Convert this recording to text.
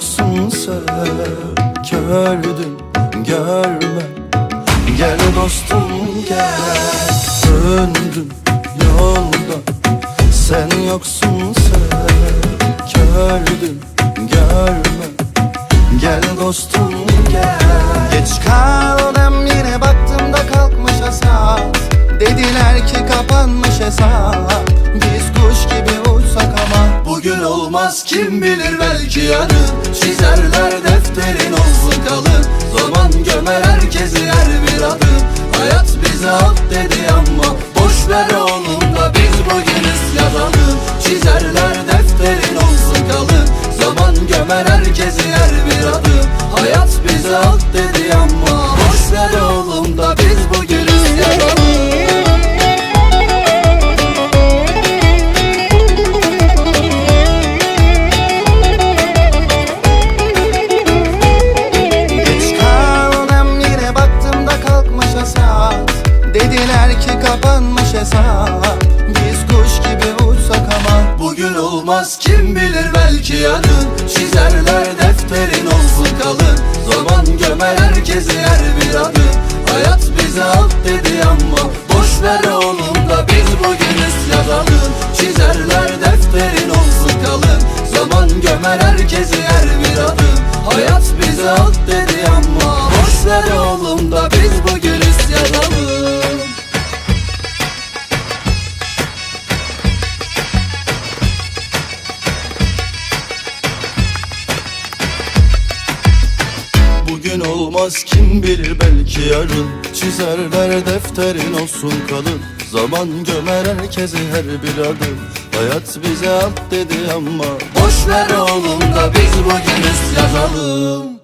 Sen yoksun sev Gördüm görme. Gel dostum gel. Döndüm yolda. Sen yoksun sev Gördüm görme. Gel dostum gel. Geç kaldım yine baktım da kalkmış asas Dediler ki kapanmış hesap. Biz kuş gibi olmaz kim bilir belki yarın Çizerler defterin olsun kalın. Zaman gömer herkesi her bir adım Hayat bize at dedi ama Boş ver oğlum da biz bugünüz yazalım Çizerler defterin olsun kalın. Zaman gömer herkesi her bir adım Hayat bize at dedi ki kapanmış hesap. Biz kuş gibi uçsak ama Bugün olmaz. Kim bilir belki yarın Çizerler defterin olsun kalın. Zaman gömer herkesi her bir adım Hayat bize at dedi ama Boş ver oğlum da biz bugünüz yazalım Çizerler defterin olsun kalın. Zaman gömer herkesi her bir adım Hayat olmaz. Kim bilir belki yarın Çizerler defterin olsun kalın Zaman gömer herkesi her bir adım. Hayat bize at dedi ama Boş ver oğlum da biz bugünüz yazalım